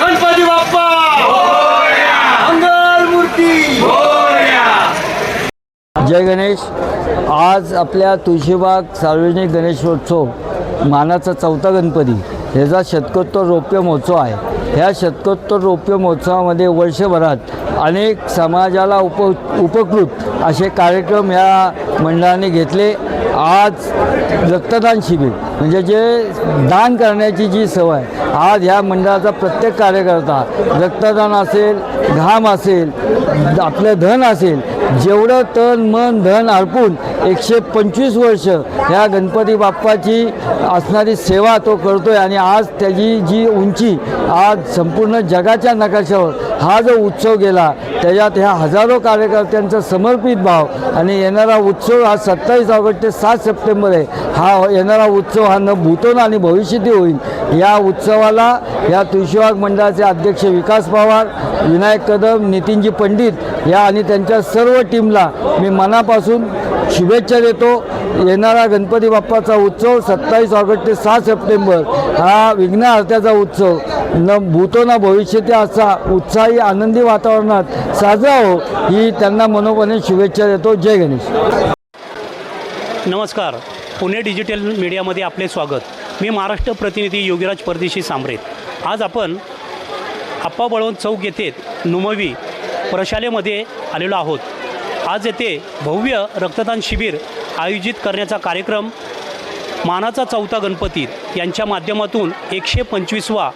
गणपती बाप्पा! मंगल मूर्ती! जय गणेश. आज आपल्या तुळशीबाग सार्वजनिक गणेशोत्सव मानाचा चौथा गणपती. ह्याचा शतकोत्तर रौप्य महोत्सव आहे. ह्या शतकोत्तर रौप्य महोत्सवामध्ये वर्षभरात अनेक समाजाला उप उपकृत असे कार्यक्रम ह्या मंडळाने घेतले. आज रक्तदान शिबिर म्हणजे जे दान करण्याची जी सवय आज ह्या मंडळाचा प्रत्येक कार्यकर्ता रक्तदान असेल घाम असेल आपलं धन असेल जेवढं तन मन धन अर्पून एकशे पंचवीस वर्ष ह्या गणपती बाप्पाची असणारी सेवा तो करतो आहे आणि आज त्याची जी उंची आज संपूर्ण जगाच्या नकाशावर हा जो उत्सव गेला त्याच्यात ह्या हजारो कार्यकर्त्यांचा समर्पित भाव आणि येणारा उत्सव हा सत्तावीस ऑगस्ट ते सात सप्टेंबर आहे हा येणारा उत्सव हा न भूतोन आणि भविष्यती होईल. या उत्सवाला या तुळशीबाग मंडळाचे अध्यक्ष विकास पवार विनायक कदम नितीनजी पंडित या आणि त्यांच्या सर्व टीमला मी मनापासून शुभेच्छा देतो. येणारा गणपती बाप्पाचा उत्सव सत्तावीस ऑगस्ट ते सहा सप्टेंबर हा विघ्नहर्त्याचा उत्सव. न भूतो ना भविष्यत्या असा उत्साही आनंदी वातावरणात साजरा हो ही त्यांना मनोपणे शुभेच्छा देतो. जय गणेश. नमस्कार. पुणे डिजिटल मीडियामध्ये आपले स्वागत. मी महाराष्ट्र प्रतिनिधी योगीराज परदेशी सांबरेत आज आपण आप्पा बळवंत चौक येथे नुमवी प्रशालेमध्ये आलेलो आहोत. आज येथे भव्य रक्तदान शिबिर आयोजित करण्याचा कार्यक्रम मानाचा चौथा गणपती यांच्या माध्यमातून एकशे पंचवीसवा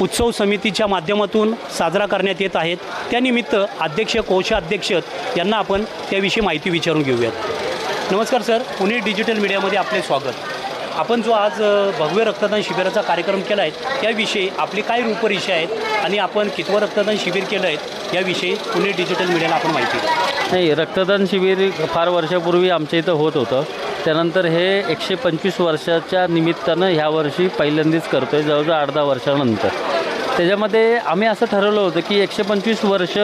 उत्सव समितीच्या माध्यमातून साजरा करण्यात येत आहेत. त्यानिमित्त अध्यक्ष कोषाध्यक्ष यांना आपण त्याविषयी माहिती विचारून घेऊयात. नमस्कार सर पुणे डिजिटल मीडियामध्ये आपले स्वागत. आपण जो आज भव्य रक्तदान शिबिराचा कार्यक्रम केला आहे त्याविषयी आपली काय रूपरेषा आहेत? आणि आपण कितवं रक्तदान शिबिर केलं आहे याविषयी पुणे डिजिटल मीडियाला आपण माहिती द्या नाही रक्तदान शिबिर फार वर्षापूर्वी आमच्या इथं होत होतं. त्यानंतर हे एकशे पंचवीस वर्षाच्या निमित्तानं ह्या वर्षी पहिल्यांदाच करतो आहे जवळजवळ आठ दहा वर्षानंतर. त्याच्यामध्ये आम्ही असं ठरवलं होतं की एकशे पंचवीस वर्ष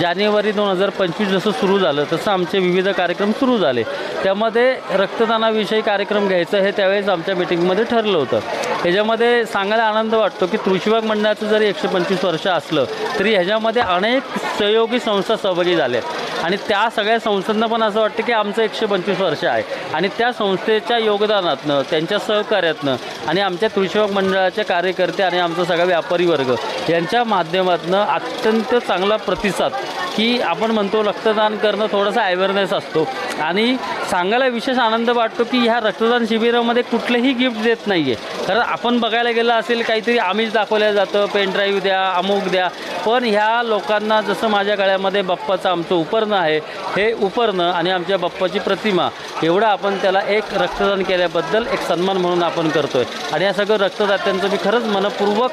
जानेवारी दोन हजार पंचवीस जसं सुरू झालं तसं आमचे विविध कार्यक्रम सुरू झाले. त्यामध्ये रक्तदानाविषयी कार्यक्रम घ्यायचं हे त्यावेळेस आमच्या मिटिंगमध्ये ठरलं होतं. ह्याच्यामध्ये सांगायला आनंद वाटतो की तुळशीबाग मंडळाचं जरी एकशे पंचवीस वर्ष असलं तरी ह्याच्यामध्ये अनेक सहयोगी संस्था सहभागी झाल्या. आहेत आणि त्या सगळ्या संस्थांना पण असं वाटतं की आमचं एकशे पंचवीस वर्ष आहे. आणि त्या संस्थेच्या योगदानातनं त्यांच्या सहकार्यातनं आणि आमच्या तुळशीबाग मंडळाचे कार्यकर्ते आणि आमचा सगळा व्यापारी वर्ग यांच्या माध्यमातनं अत्यंत चांगला प्रतिसाद की आपण म्हणतो रक्तदान करणं थोडासा अवेअरनेस असतो. आणि सांगायला विशेष आनंद वाटतो की ह्या रक्तदान शिबिरामध्ये कुठलंही गिफ्ट देत नाही आहे कारण आपण बघायला गेलं असेल काहीतरी आमिष दाखवलं जातं पेनड्राईव्ह द्या अमुक द्या. पण ह्या लोकांना जसं माझ्या गळ्यामध्ये बाप्पाचं आमचं उपरणं आहे हे उपरणं आणि आमच्या बाप्पाची प्रतिमा एवढं आपण त्याला एक रक्तदान केल्याबद्दल एक सन्मान म्हणून आपण करतो आहे आणि या सगळं रक्तदात्यांचं मी खरंच मनपूर्वक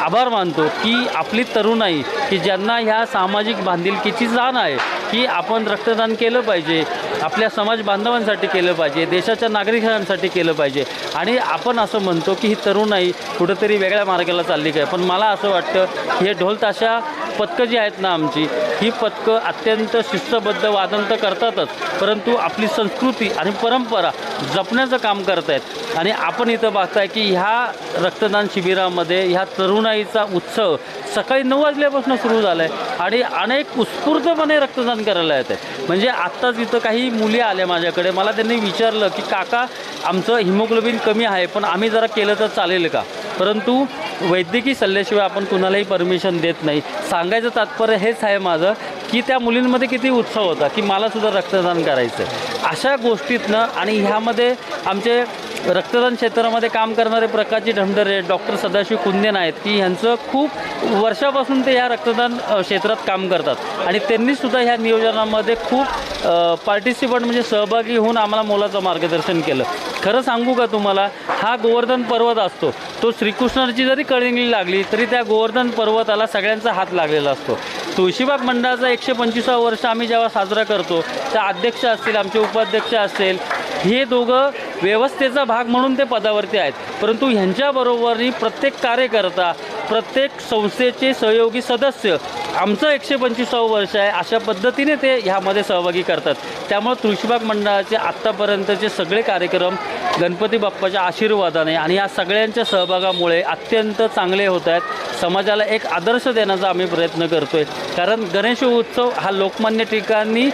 आभार मानतो की आपली तरुणाई की ज्यांना ह्या सामाजिक बांधिलकीची जाण आहे की आपण रक्तदान केलं पाहिजे आपल्या समाज बांधवांसाठी केलं पाहिजे देशाच्या नागरिकांसाठी केलं पाहिजे. आणि आपण असं म्हणतो की ही तरुणाई कुठंतरी वेगळ्या मार्गाला चालली काय पण मला असं वाटतं हे ढोलताशा पथकं जी आहेत ना आमची ही पथकं अत्यंत शिस्तबद्ध वादन तर करतातच परंतु आपली संस्कृती आणि परंपरा जपण्याचं काम करत आहेत आणि आपण इथं बघताय की ह्या रक्तदान शिबिरामध्ये ह्या तरुणाईचा उत्सव सकाळी नऊ वाजल्यापासून सुरू झाला आहे आणि अनेक उत्स्फूर्तपणे रक्तदान करायला येत आहे म्हणजे आत्ताच इथं काही मुली आल्या माझ्याकडे मला त्यांनी विचारलं की काका आमचं हिमोग्लोबिन कमी आहे पण आम्ही जरा केलं तर चालेल का? परंतु वैद्यकीय सल्ल्याशिवाय आपण कुणालाही परमिशन देत नाही. सांगायचं तात्पर्य हेच आहे माझं की त्या मुलींमध्ये किती उत्साह होता की मलासुद्धा रक्तदान करायचं आहे अशा गोष्टीतनं आणि ह्यामध्ये आमचे रक्तदान क्षेत्रामध्ये काम करणारे प्रकाशजी ढमढरे डॉक्टर सदाशिव कुंदेन आहेत की ह्यांचं खूप वर्षापासून ते ह्या रक्तदान क्षेत्रात काम करतात. आणि त्यांनीसुद्धा ह्या नियोजनामध्ये खूप पार्टिसिपंट म्हणजे सहभागी होऊन आम्हाला मोलाचं मार्गदर्शन केलं. खरं सांगू का तुम्हाला हा गोवर्धन पर्वत असतो. तो श्रीकृष्णाची जरी कळिंगली लागली तरी त्या गोवर्धन पर्वताला सगळ्यांचा हात लागलेला असतो. तुळशीबाग मंडळाचा एकशे पंचवीसा वर्ष आम्ही जेव्हा साजरा करतो त्या अध्यक्ष असतील आमचे उपाध्यक्ष असेल हे दोघं व्यवस्थेचा भाग म्हणून ते पदावरती आहेत. परंतु ह्यांच्याबरोबरही प्रत्येक कार्यकर्ता प्रत्येक संस्थेचे सहयोगी सदस्य आमचं एकशे पंचवीसावं वर्ष आहे अशा पद्धतीने ते ह्यामध्ये सहभागी करतात. त्यामुळे तुळशीबाग मंडळाचे आत्तापर्यंतचे सगळे कार्यक्रम गणपती बाप्पाच्या आशीर्वादाने आणि या सगळ्यांच्या सहभागामुळे अत्यंत चांगले होत आहेत. समाजाला एक आदर्श देण्याचा आम्ही प्रयत्न करतो आहे कारण गणेश उत्सव हा लोकमान्य ठिकाणी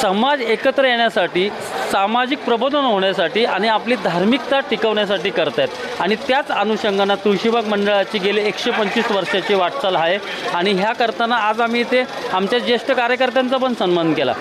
समाज एकत्र येण्यासाठी सामाजिक प्रबोधन होण्यासाठी आणि आपली धार्मिकता टिकवण्यासाठी करतायत. आणि त्याच अनुषंगानं तुळशीबाग मंडळाची गेले एकशे पंचवीस वर्षाची वाटचाल आहे. आणि ह्या करताना आज आम्ही इथे आमच्या ज्येष्ठ कार्यकर्त्यांचा पण सन्मान केला.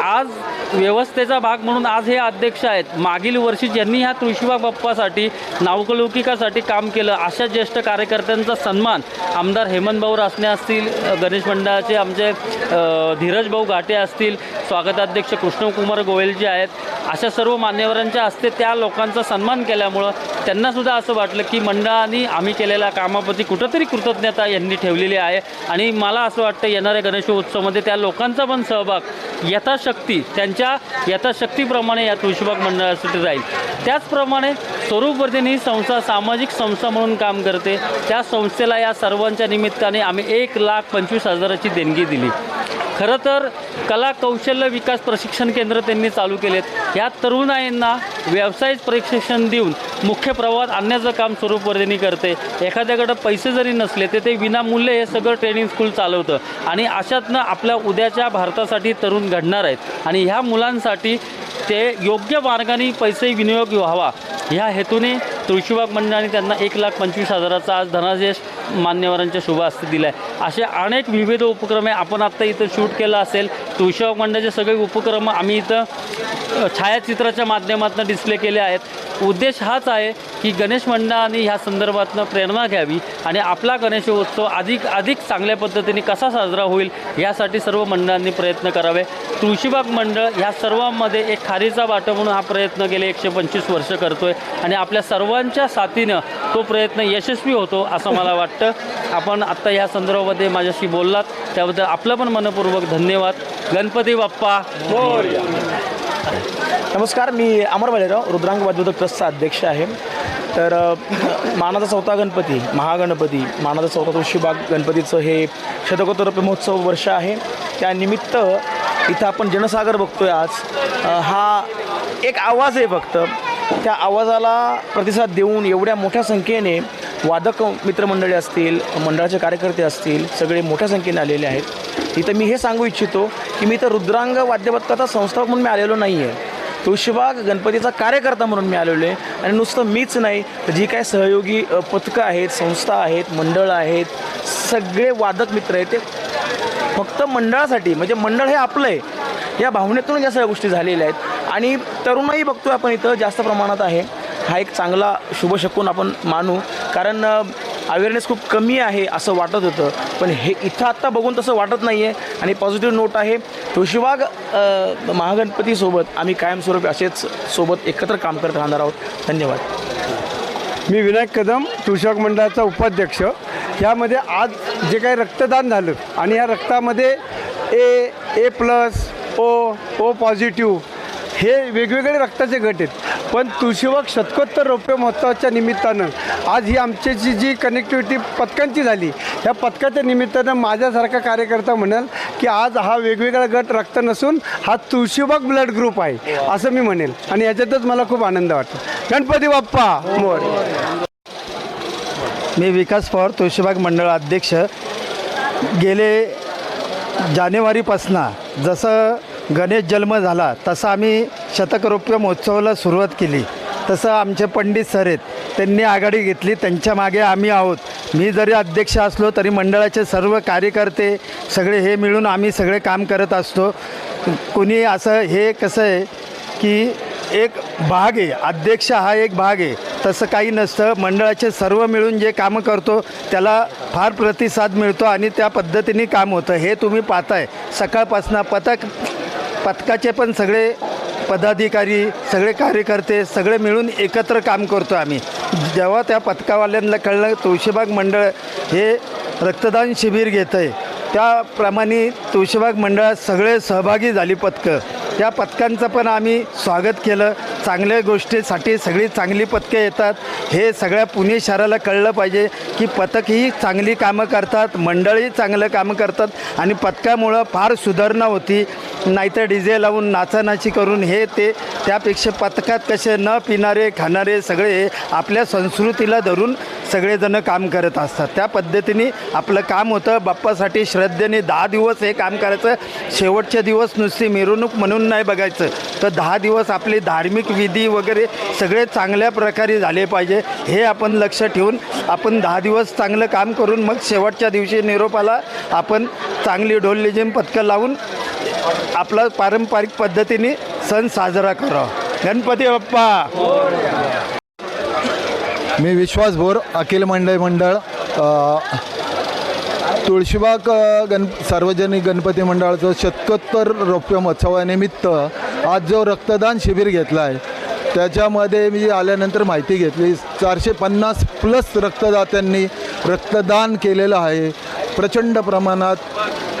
आज व्यवस्थेचा भाग म्हणून आज हे अध्यक्ष आहेत. मागील वर्षी ज्यांनी ह्या तुळशीबाग बाप्पासाठी नावकलौकिकासाठी काम केलं अशा ज्येष्ठ कार्यकर्त्यांचा सन्मान आमदार हेमंतभाऊ रासने असतील गणेश मंडळाचे आमचे धीरजभाऊ धीरज भाऊ घाटे असतील स्वागताध्यक्ष कृष्णकुमार गोयल जे आहेत अशा सर्व मान्यवरांच्या हस्ते त्या लोकांचा सन्मान केल्यामुळं त्यांनासुद्धा असं वाटलं की मंडळाने आम्ही केलेल्या कामाप्रती कुठंतरी कृतज्ञता यांनी ठेवलेली आहे. आणि मला असं वाटतं येणाऱ्या गणेशोत्सवामध्ये त्या लोकांचा पण सहभाग यथाशक्ती त्यांच्या यथाशक्तीप्रमाणे या तुळशीबाग मंडळासाठी राहील. त्याचप्रमाणे स्वरूपवर्धिनी ही संस्था सामाजिक संस्था म्हणून काम करते. त्या संस्थेला या सर्वांच्या निमित्ताने आम्ही एक लाख पंचवीस हजाराची देणगी दिली. खरं तर कला कौशल्य विकास प्रशिक्षण केंद्र त्यांनी चालू केलेत. या तरुणाईंना व्यावसायिक प्रशिक्षण देऊन मुख्य प्रवाहात आणण्याचं काम स्वरूपवर्धिनी करते. एखाद्याकडं पैसे जरी नसले तर ते विनामूल्य हे सगळं ट्रेनिंग स्कूल चालवतं. आणि अशातनं आपल्या उद्याच्या भारतासाठी तरुण घडणार आहेत. आणि ह्या मुलांसाठी ते योग्य मार्गाने पैसे विनियोग व्हावा. ह्या हेतूने तुळशीबाग मंडळाने त्यांना एक लाख पंचवीस हजाराचा आज धनादेश मान्यवरांच्या शुभ हस्ते दिला आहे असे अनेक विविध उपक्रम आहे. आपण आत्ता इथं शूट केलं असेल. तुळशीबाग मंडळाचे सगळे उपक्रम आम्ही इथं छायाचित्राच्या माध्यमातून डिस्प्ले केले आहेत. उद्देश हाच आहे की गणेश मंडळाने ह्या संदर्भातनं प्रेरणा घ्यावी आणि आपला गणेशोत्सव अधिक अधिक चांगल्या पद्धतीने कसा साजरा होईल यासाठी सर्व मंडळांनी प्रयत्न करावे. तुळशीबाग मंडळ ह्या सर्वांमध्ये एक खारीचा वाटा म्हणून हा प्रयत्न गेले एकशे पंचवीस वर्ष करतो आहे आणि आपल्या सर्वांच्या साथीनं तो प्रयत्न यशस्वी होतो असं मला वाटतं. आपण आत्ता या संदर्भामध्ये माझ्याशी बोललात. त्याबद्दल आपलं पण मनपूर्वक धन्यवाद. गणपती बाप्पा. नमस्कार मी अमर वालेराव रुद्रांग वाद्योदक ट्रस्टचा अध्यक्ष आहे. तर मानाचा चौथा गणपती महागणपती मानाचा चौथा तुळशीबाग गणपतीचं हे शतकोत्तर महोत्सव वर्ष आहे. त्यानिमित्त इथं आपण जनसागर बघतोय आज. हा एक आवाज आहे फक्त. त्या आवाजाला प्रतिसाद देऊन एवढ्या मोठ्या संख्येने वादक मित्रमंडळी असतील मंडळाचे कार्यकर्ते असतील सगळे मोठ्या संख्येने आलेले आहेत. इथं मी हे सांगू इच्छितो की मी इथं रुद्रांग वाद्यपथकाचा संस्थापक म्हणून मी आलेलो नाही आहे तुळशीबाग गणपतीचा कार्यकर्ता म्हणून मी आलेलो आहे. आणि नुसतं मीच नाही तर जी काय सहयोगी पथकं आहेत संस्था आहेत मंडळं आहेत सगळे वादक मित्र आहेत ते फक्त मंडळासाठी म्हणजे मंडळ हे आपलं आहे. या भावनेतून या सगळ्या गोष्टी झालेल्या आहेत. आणि तरुणाई बघतोय आपण इथं जास्त प्रमाणात आहे. हा एक चांगला शुभ शकून आपण मानू. कारण अवेअरनेस खूप कमी आहे असं वाटत होतं. पण हे इथं आत्ता बघून तसं वाटत नाही आहे आणि पॉझिटिव्ह नोट आहे तुळशीबाग महागणपतीसोबत आम्ही कायमस्वरूपी असेच सोबत एकत्र काम करत राहणार आहोत. धन्यवाद. मी विनायक कदम तुळशीबाग मंडळाचा उपाध्यक्ष. यामध्ये आज जे काही रक्तदान झालं आणि या रक्तामध्ये ए ए प्लस ओ ओ पॉझिटिव्ह हे वेगवेगळे रक्ताचे गट आहेत. पण तुळशीबाग शतकोत्तर रौप्य महोत्सवाच्या निमित्तानं आज ही आमच्याची जी कनेक्टिव्हिटी पथकांची झाली ह्या पथकाच्या निमित्तानं माझ्यासारखा कार्यकर्ता म्हणाल की आज हा वेगवेगळा गट रक्त नसून हा तुळशीबाग ब्लड ग्रुप आहे असं मी म्हणेल. आणि याच्यातच मला खूप आनंद वाटतो. गणपती बाप्पा मोर. मी विकास पवार तुळशीबाग मंडळ अध्यक्ष. गेले जानेवारीपासनं जसं गणेश जन्म झाला तसं आम्ही शतकरोप्य महोत्सवाला सुरुवात केली. तसं आमचे पंडित सर आहेत त्यांनी आघाडी घेतली त्यांच्या मागे आम्ही आहोत. मी जरी अध्यक्ष असलो तरी मंडळाचे सर्व कार्यकर्ते सगळे हे मिळून आम्ही सगळे काम करत असतो. कोणी असं हे कसं आहे की एक भाग आहे अध्यक्ष हा एक भाग आहे. तसं काही नसतं मंडळाचे सर्व मिळून जे कामं करतो त्याला फार प्रतिसाद मिळतो आणि त्या पद्धतीने काम होतं. हे तुम्ही पाहताय. सकाळपासनं पथक पथकाचे पण सगळे पदाधिकारी सगळे कार्यकर्ते सगळे मिळून एकत्र काम करतो आम्ही. जेव्हा त्या पथकावाल्यांना कळलं तुळशीबाग मंडळ हे रक्तदान शिबिर घेतं आहे त्याप्रमाणे तुळशीबाग मंडळात सगळे सहभागी झाली पथकं. त्या पथकांचं पण आम्ही स्वागत केलं. चांगल्या गोष्टीसाठी सगळी चांगली पथके येतात. हे सगळ्या पुणे शहराला कळलं पाहिजे की पथक ही चांगली कामं करतात मंडळी चांगलं कामं करतात आणि पथकामुळं फार सुधारणा होती. नाहीतर डी जे लावून नाचानाची करून हे ते त्यापेक्षा पथकात कसे न पिणारे खाणारे सगळे आपल्या संस्कृतीला धरून सगळेजणं काम करत असतात. त्या पद्धतीने आपलं काम होतं. बाप्पासाठी श्रद्धेने दहा दिवस हे काम करायचं. शेवटचे दिवस नुसती मिरवणूक म्हणून नाही बघायचं. तर दहा दिवस आपली धार्मिक विधी वगैरे सगळे चांगल्या प्रकारे झाले पाहिजे. हे आपण लक्ष ठेवून आपण दहा दिवस चांगलं काम करून मग शेवटच्या दिवशी निरोपाला आपण चांगली ढोललेझिम पथकं लावून आपला पारंपरिक पद्धतीने सण साजरा करावा. गणपती बाप्पा! मी विश्वास भोर अखिल मंडळ मंडळ तुळशीबाग अ, गण सार्वजनिक गणपती मंडळाचं शतकोत्तर रौप्य महोत्सवानिमित्त आज जो रक्तदान शिबिर घेतला आहे त्याच्यामध्ये मी आल्यानंतर माहिती घेतली. चारशे पन्नास प्लस रक्तदात्यांनी रक्तदान केलेलं आहे. प्रचंड प्रमाणात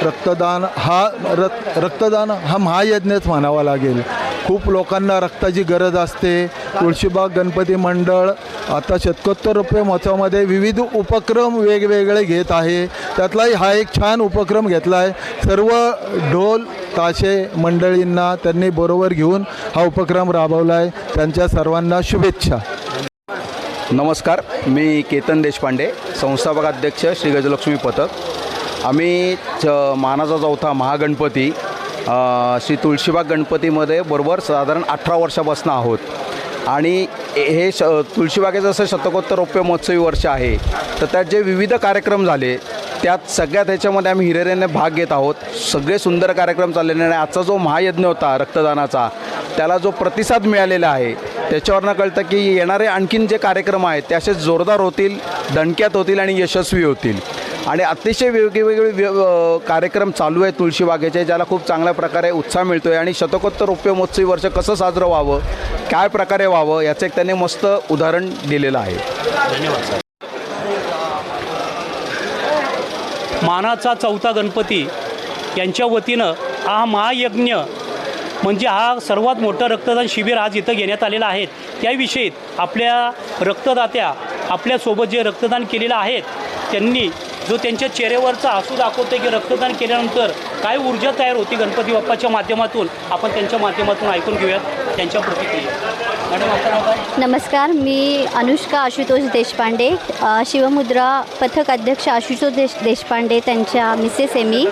रक्तदान हा रक्त रक्तदान हा महायज्ञच म्हणावा लागेल. खूप लोकांना रक्ताची गरज असते. तुळशीबाग गणपती मंडळ आता शतकोत्तर रुपये महोत्सवामध्ये विविध उपक्रम वेगवेगळे घेत आहे. त्यातलाही हा एक छान उपक्रम घेतला आहे सर्व ढोल ताशे मंडळींना त्यांनी बरोबर घेऊन हा उपक्रम राबवला आहे त्यांच्या सर्वांना शुभेच्छा. नमस्कार मी केतन देशपांडे संस्थापक अध्यक्ष श्री गजलक्ष्मी पथक. आम्ही च मानाचा चौथा महागणपती श्री तुळशीबाग गणपतीमध्ये बरोबर साधारण अठरा वर्षापासून आहोत. आणि हे श तुळशीबागेचं जसं शतकोत्तर रौप्य महोत्सवी वर्ष आहे तर त्यात जे विविध कार्यक्रम झाले त्यात सगळ्यात ह्याच्यामध्ये आम्ही हिरेरेने भाग घेत आहोत. सगळे सुंदर कार्यक्रम चाललेले आणि आजचा जो महायज्ञ होता रक्तदानाचा त्याला जो प्रतिसाद मिळालेला आहे त्याच्यावरनं कळतं की येणारे आणखीन जे कार्यक्रम आहेत ते असे जोरदार होतील दणक्यात होतील आणि यशस्वी होतील. आणि अतिशय वेगवेगळे व्य कार्यक्रम चालू आहे तुळशीबागेचे ज्याला खूप चांगल्या प्रकारे उत्साह मिळतो आहे आणि शतकोत्तर रौप्य वर्ष कसं साजरं व्हावं काय प्रकारे व्हावं याचं एक त्यांनी मस्त उदाहरण दिलेलं आहे. धन्यवाद मानाचा चौथा गणपती यांच्या वतीनं हा महायज्ञ म्हणजे हा सर्वात मोठं रक्तदान शिबिर आज इथं घेण्यात आलेलं आहे. त्याविषयी आपल्या रक्तदात्या आपल्यासोबत जे रक्तदान केलेलं आहेत त्यांनी जो त्यांच्या चेहऱ्यावरचा आसू दाखवतो की रक्तदान केल्यानंतर काय ऊर्जा तयार होती गणपती बाप्पाच्या माध्यमातून आपण त्यांच्या माध्यमातून ऐकून घेऊयात त्यांच्या प्रतिक्रिया. नमस्कार मी अनुष्का आशुतोष देशपांडे शिवमुद्रा पथक अध्यक्ष आशुतोष देश देशपांडे त्यांच्या मिसेस आहे मी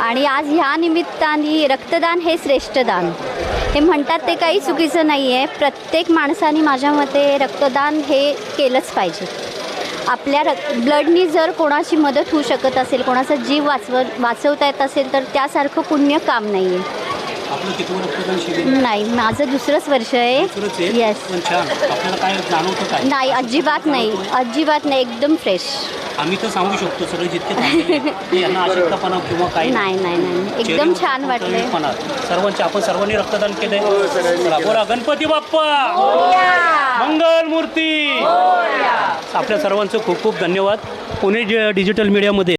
आणि आज ह्या निमित्ताने रक्तदान हे श्रेष्ठ दान. हे म्हणतात ते काही चुकीचं नाही आहे प्रत्येक माणसाने माझ्या मते रक्तदान हे केलंच पाहिजे. आपल्या र ब्लडनी जर कोणाची मदत होऊ शकत असेल कोणाचा जीव वाचव वाचवता येत असेल तर त्यासारखं पुण्य काम नाही आहे आपलं कितवं रक्तदान शिबिर नाही माझं दुसरंच वर्ष आहे. येस पण छान. आपल्याला काय जाणवतं काय? नाही अजिबात नाही. अजिबात नाही. एकदम फ्रेश आम्ही तर सांगू शकतो सगळे जितके थांबलेले आहेत, ते यांना अशक्तपणा किंवा काही नाही. नाही नाही एकदम छान वाटले तळीपणा. सर्वांचे आपण सर्वांनी रक्तदान केलंय. चला, बोला गणपती बाप्पा! मंगल मूर्ती आपल्या सर्वांचं खूप खूप धन्यवाद. पुणे डि- डिजिटल मीडियामध्ये